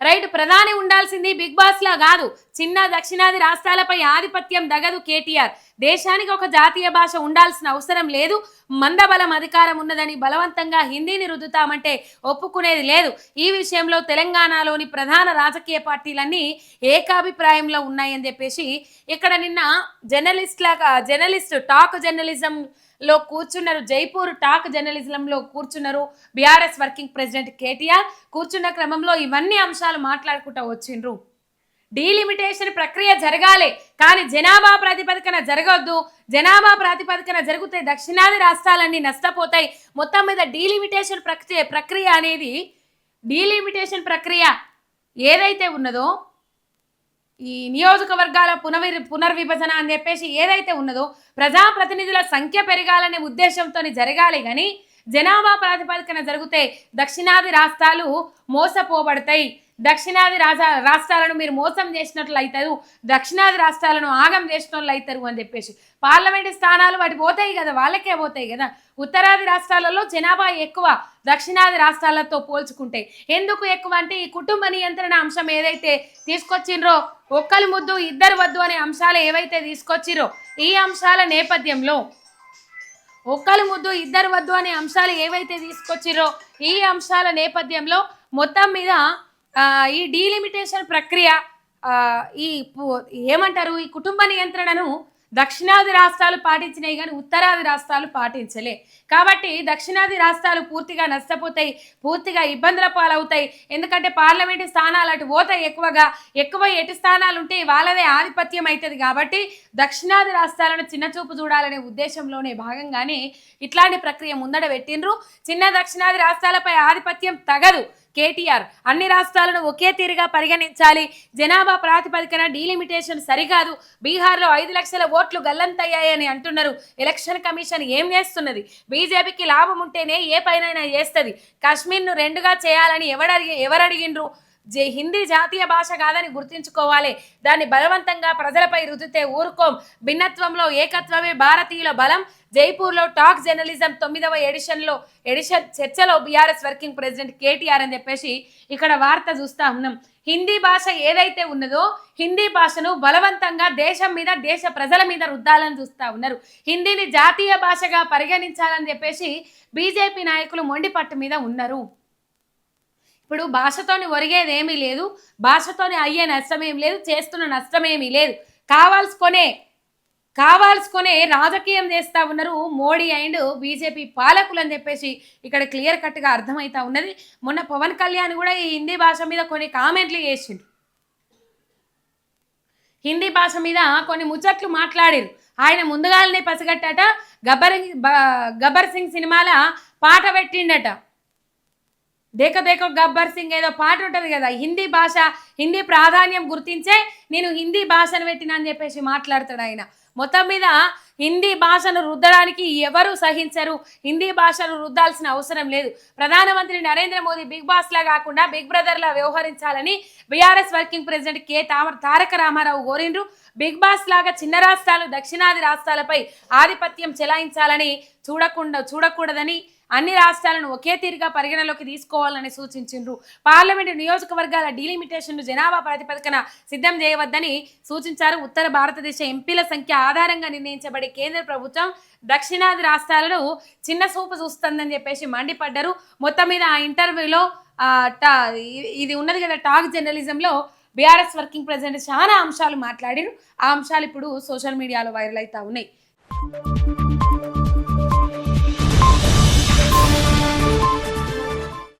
Right ప్రధాని ఉండాల్సింది big boss లా కాదు. చిన్న దక్షిణాది రాష్ట్రాలపై ఆధిపత్యం దగదు కేటీఆర్. దేశానికి ఒక జాతీయ భాష ఉండాల్సిన అవసరం లేదు. మందబలం అధికారం ఉన్నదని బలవంతంగా హిందీని రుద్దుతామంటే ఒప్పుకునేది లేదు. ఈ విషయంలో తెలంగాణలోని ప్రధాన రాజకీయ పార్టీలన్నీ ఏకాభిప్రాయంలో ఉన్నాయని చెప్పేసి ఇక్కడ నిన్న జర్నలిస్ట్ లాగా జర్నలిస్ట్ టాక్ జర్నలిజం లో కూర్చున్నారు. జైపూర్ టాక్ జర్నలిజంలో కూర్చున్నారు బీఆర్ఎస్ వర్కింగ్ ప్రెసిడెంట్ కేటీఆర్. కూర్చున్న క్రమంలో ఇవన్నీ అంశాలు మాట్లాడుకుంటూ వచ్చిండ్రు. డీలిమిటేషన్ ప్రక్రియ జరగాలి కానీ జనాభా ప్రాతిపదికన జరగొద్దు. జనాభా ప్రాతిపదికన జరిగితే దక్షిణాది రాష్ట్రాలన్నీ నష్టపోతాయి. మొత్తం మీద డీలిమిటేషన్ ప్రక్రియ ప్రక్రియ అనేది డీలిమిటేషన్ ప్రక్రియ ఏదైతే ఉన్నదో ఈ నియోజకవర్గాల పునవి పునర్విభజన అని చెప్పేసి ఏదైతే ఉన్నదో ప్రజాప్రతినిధుల సంఖ్య పెరగాలనే ఉద్దేశంతో జరగాలి కానీ జనాభా ప్రాతిపదికన జరిగితే దక్షిణాది రాష్ట్రాలు మోసపోబడతాయి. దక్షిణాది రాజా రాష్ట్రాలను మీరు మోసం చేసినట్లు అవుతారు దక్షిణాది రాష్ట్రాలను ఆగం చేసినట్లు అవుతారు అని చెప్పేసి. పార్లమెంటు స్థానాలు వాటి పోతాయి కదా వాళ్ళకే పోతాయి కదా. ఉత్తరాది రాష్ట్రాలలో జనాభా ఎక్కువ దక్షిణాది రాష్ట్రాలతో పోల్చుకుంటే. ఎందుకు ఎక్కువ అంటే ఈ కుటుంబ నియంత్రణ అంశం ఏదైతే తీసుకొచ్చిండ్రో ఒక్కరు ముద్దు ఇద్దరు వద్దు అనే అంశాలు ఏవైతే తీసుకొచ్చిరో ఈ అంశాల నేపథ్యంలో ఒక్కరు ముద్దు ఇద్దరు వద్దు అనే అంశాలు ఏవైతే తీసుకొచ్చిరో ఈ అంశాల నేపథ్యంలో మొత్తం మీద ఈ డీలిమిటేషన్ ప్రక్రియ ఈ ఏమంటారు ఈ కుటుంబ నియంత్రణను దక్షిణాది రాష్ట్రాలు పాటించినాయి కానీ ఉత్తరాది రాష్ట్రాలు పాటించలే. కాబట్టి దక్షిణాది రాష్ట్రాలు పూర్తిగా నష్టపోతాయి పూర్తిగా ఇబ్బందుల పాలవుతాయి. ఎందుకంటే పార్లమెంటు స్థానాలు అటు పోతాయి ఎక్కువగా. ఎక్కువ ఎటు స్థానాలు ఉంటే వాళ్ళదే ఆధిపత్యం అవుతుంది కాబట్టి దక్షిణాది రాష్ట్రాలను చిన్నచూపు చూడాలనే ఉద్దేశంలోనే భాగంగానే ఇట్లాంటి ప్రక్రియ ముందడ పెట్టిండ్రు. చిన్న దక్షిణాది రాష్ట్రాలపై ఆధిపత్యం తగదు. కేటీఆర్. అన్ని రాష్ట్రాలను ఒకే తీరుగా పరిగణించాలి. జనాభా ప్రాతిపదికన డీలిమిటేషన్ సరికాదు. బీహార్లో ఐదు లక్షల ఓట్లు గల్లంతయ్యాయని అంటున్నారు. ఎలక్షన్ కమిషన్ ఏం చేస్తున్నది? బీజేపీకి లాభం ఉంటేనే ఏ పైనైనా చేస్తుంది. కాశ్మీర్ను రెండుగా చేయాలని ఎవడడిగి ఎవరడిగిండ్రు? జే హిందీ జాతీయ భాష కాదని గుర్తించుకోవాలి. దాన్ని బలవంతంగా ప్రజలపై రుద్దితే ఊరుకోం. భిన్నత్వంలో ఏకత్వమే భారతీయుల బలం. జైపూర్లో టాక్ జర్నలిజం తొమ్మిదవ ఎడిషన్లో ఎడిషన్ చర్చలో బీఆర్ఎస్ వర్కింగ్ ప్రెసిడెంట్ కేటీఆర్ అని చెప్పేసి ఇక్కడ వార్త చూస్తా ఉన్నాం. హిందీ భాష ఏదైతే ఉన్నదో హిందీ భాషను బలవంతంగా దేశం మీద దేశ ప్రజల మీద రుద్దాలని చూస్తా ఉన్నారు. హిందీని జాతీయ భాషగా పరిగణించాలని చెప్పేసి బీజేపీ నాయకులు మొండి పట్టు మీద ఉన్నారు. ఇప్పుడు భాషతోని ఒరిగేది ఏమీ లేదు భాషతోని అయ్యే నష్టమేమి లేదు చేస్తున్న నష్టమేమీ లేదు. కావాల్సుకొనే కావాల్సుకునే రాజకీయం చేస్తా ఉన్నారు మోడీ అండ్ బీజేపీ పాలకులు అని చెప్పేసి ఇక్కడ క్లియర్ కట్గా అర్థమవుతా ఉన్నది. మొన్న పవన్ కళ్యాణ్ కూడా ఈ హిందీ భాష మీద కొన్ని కామెంట్లు చేసిండు. హిందీ భాష మీద కొన్ని ముచ్చట్లు మాట్లాడారు. ఆయన ముందుగానే పసిగట్టట గబ్బర్ గబ్బర్ సింగ్ సినిమాల పాట పెట్టిండట. దేక దేక గబ్బర్ సింగ్ ఏదో పాట ఉంటుంది కదా హిందీ భాష హిందీ ప్రాధాన్యం గుర్తించే నేను హిందీ భాషను పెట్టినా అని చెప్పేసి మాట్లాడతాడు ఆయన. మొత్తం మీద హిందీ భాషను రుద్దడానికి ఎవరు సహించరు హిందీ భాషను రుద్దాల్సిన అవసరం లేదు. ప్రధానమంత్రి నరేంద్ర మోదీ బిగ్ బాస్ లా కాకుండా బిగ్ బ్రదర్ లా వ్యవహరించాలని బీఆర్ఎస్ వర్కింగ్ ప్రెసిడెంట్ కె తామ- తారక రామారావు కోరిండ్రు. బిగ్ బాస్ లాగా చిన్న రాష్ట్రాలు దక్షిణాది రాష్ట్రాలపై ఆధిపత్యం చెలాయించాలని చూడకుండా చూడకూడదని అన్ని రాష్ట్రాలను ఒకే తీరుగా పరిగణలోకి తీసుకోవాలని సూచించిండ్రు. పార్లమెంటు నియోజకవర్గాల డీలిమిటేషన్ను జనాభా ప్రాతిపదికన సిద్ధం చేయవద్దని సూచించారు. ఉత్తర భారతదేశ ఎంపీల సంఖ్య ఆధారంగా నిర్ణయించబడే కేంద్ర ప్రభుత్వం దక్షిణాది రాష్ట్రాలను చిన్న చూపు చూస్తుందని చెప్పేసి మండిపడ్డారు. మొత్తం మీద ఆ ఇంటర్వ్యూలో టా ఇది ఉన్నది కదా టాక్ జర్నలిజంలో బీఆర్ఎస్ వర్కింగ్ ప్రెసిడెంట్ చాలా అంశాలు మాట్లాడారు. ఆ అంశాలు ఇప్పుడు సోషల్ మీడియాలో వైరల్ అవుతా ఉన్నాయి.